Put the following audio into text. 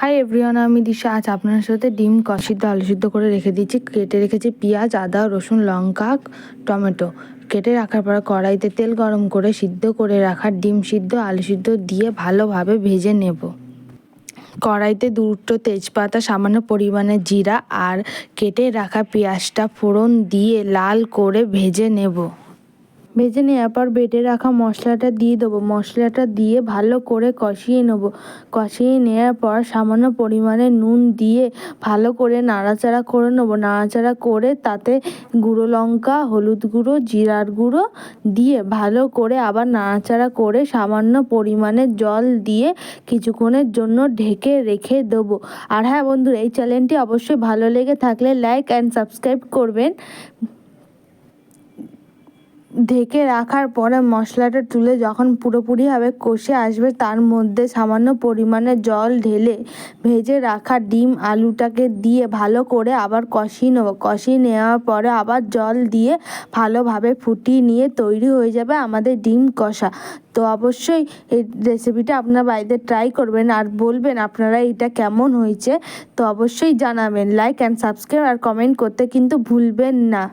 Hi everyone আমি দিশা। আজ আপনার সাথে ডিম কষিদ্ধ আলু সিদ্ধ করে রেখে দিচ্ছি। কেটে রেখেছি পেঁয়াজ, আদা, রসুন, লঙ্কা, টমেটো। কেটে রাখার পর কড়াইতে তেল গরম করে সিদ্ধ করে রাখা ডিম সিদ্ধ, আলু সিদ্ধ দিয়ে ভালোভাবে ভেজে নেব। কড়াইতে দুটো তেজপাতা, সামান্য পরিমাণে জিরা আর কেটে রাখা পেঁয়াজটা ফোড়ন দিয়ে লাল করে ভেজে নেব। ভেজে নেওয়ার পর বেটে রাখা মশলাটা দিয়ে দেবো। মশলাটা দিয়ে ভালো করে কষিয়ে নেব। কষিয়ে নেওয়ার পর সামান্য পরিমাণে নুন দিয়ে ভালো করে নাড়াচাড়া করে নেব। নাড়াচাড়া করে তাতে গুঁড়ো লঙ্কা, হলুদ গুঁড়ো, জিরার গুঁড়ো দিয়ে ভালো করে আবার নাড়াচাড়া করে সামান্য পরিমাণে জল দিয়ে কিছুক্ষণের জন্য ঢেকে রেখে দেবো। আর হ্যাঁ বন্ধুরা, এই চ্যানেলটি অবশ্যই ভালো লেগে থাকলে লাইক অ্যান্ড সাবস্ক্রাইব করবেন। ঢেকে রাখার পরে মশলাটা তুলে যখন পুরোপুরিভাবে কষে আসবে, তার মধ্যে সামান্য পরিমাণে জল ঢেলে ভেজে রাখা ডিম আলুটাকে দিয়ে ভালো করে আবার কষিয়ে নেব। কষিয়ে নেওয়ার পরে আবার জল দিয়ে ভালোভাবে ফুটিয়ে নিয়ে তৈরি হয়ে যাবে আমাদের ডিম কষা। তো অবশ্যই এই রেসিপিটা আপনার বাড়িতে ট্রাই করবেন আর বলবেন আপনারা এটা কেমন হয়েছে। তো অবশ্যই জানাবেন, লাইক অ্যান্ড সাবস্ক্রাইব আর কমেন্ট করতে কিন্তু ভুলবেন না।